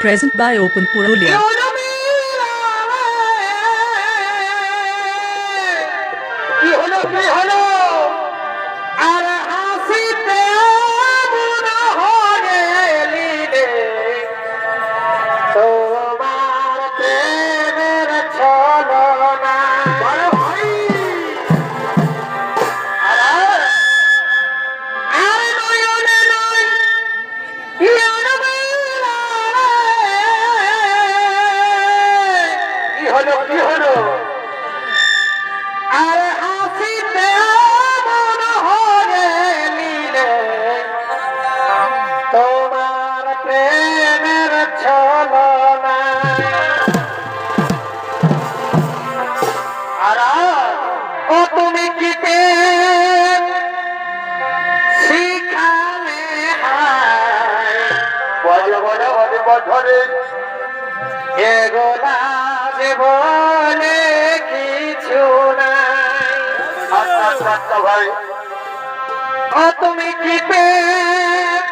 Present by Open Purulia. হলো কি হলো? আর হাসিতে মন হয়ে নিলে তোমার প্রেমের ছলনা। আর ও তুমি কি প্রেম শিখালে হায়। বলে বলে বলে বছরে এগোলা যে বলে কিছু নাই। ভাই। ও তুমি কি প্রেম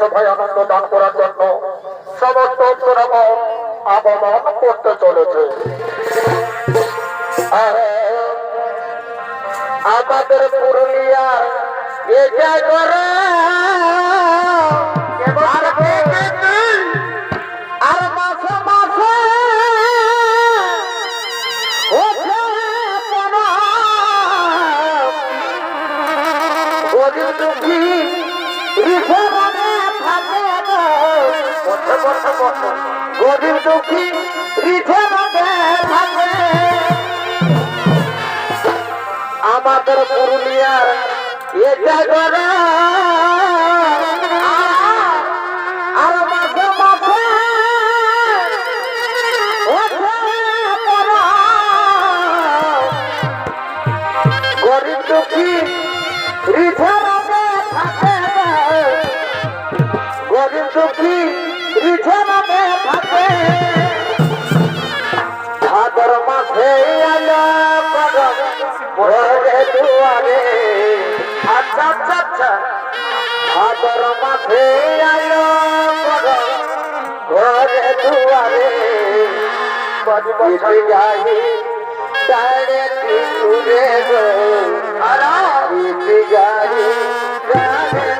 সভায় আনন্দ দান করার জন্য সমস্ত করতে চলেছে আমাদের পুরুলিয়া এ জয় গরিব দুঃখী হৃদয় থাকে আমাদের পুরুলিয়ার এটা গড়া ভাদর মাঝে আলো ঘরে দুয়ারে। আচ্ছা, আচ্ছা, আচ্ছা। বজবজি যাই তারে তিনুরে গো আরা ইতি যাই তারে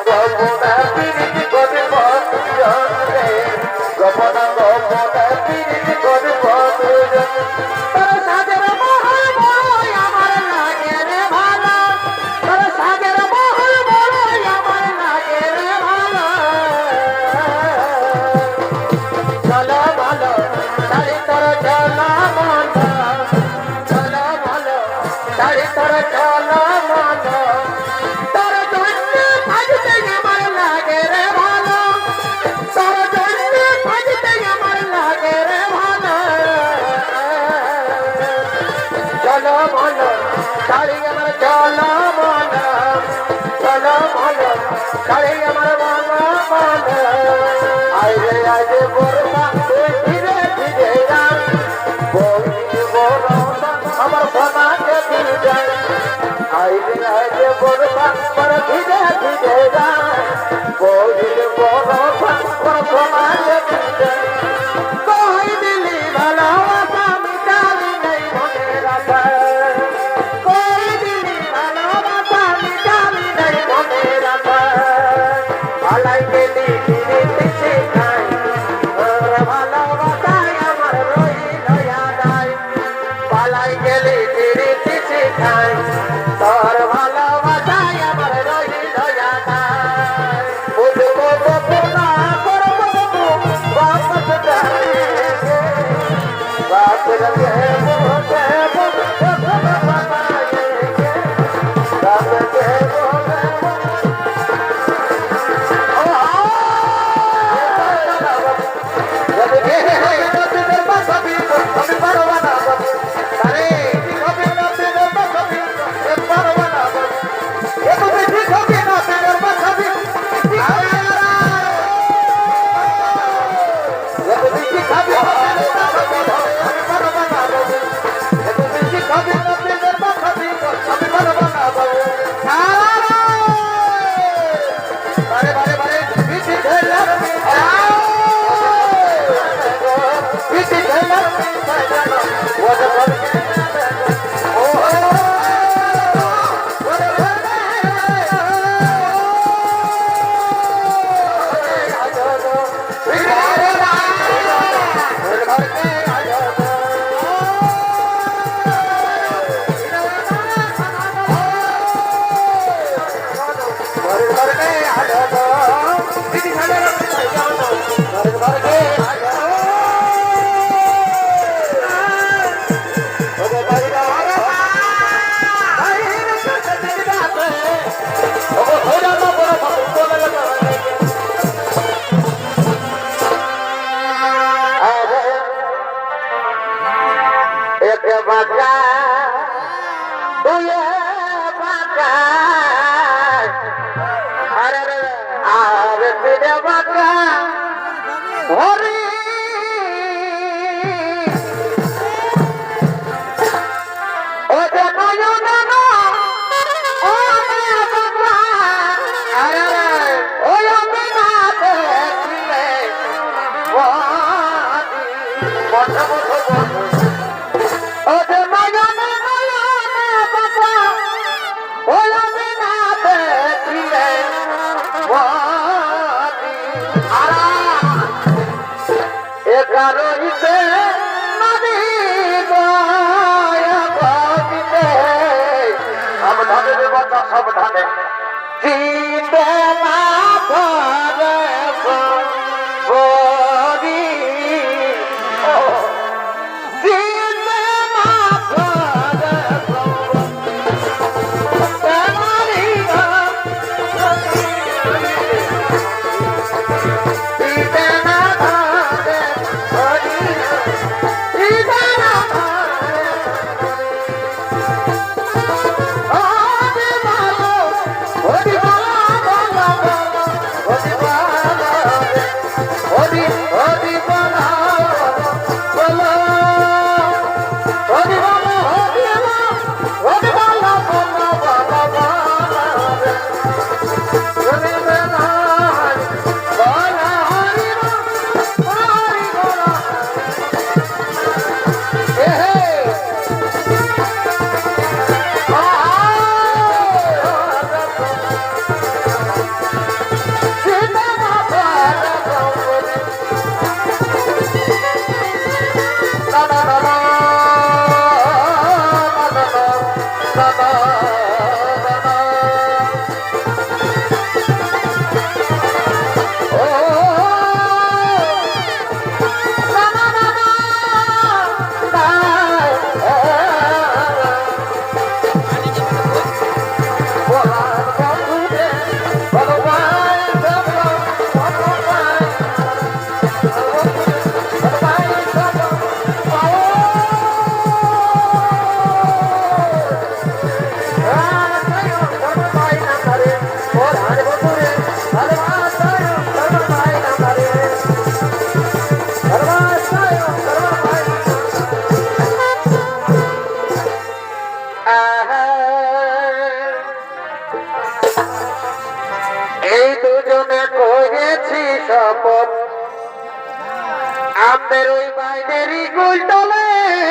তলে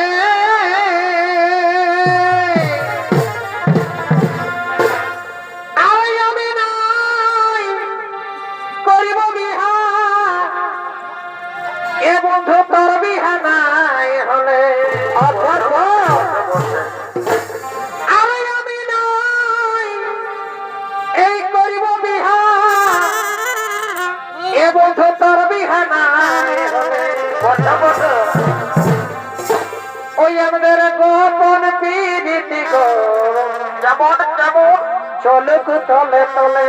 গোপন পিরিতি গো। যেমন যেমন চলুক তলে তলে।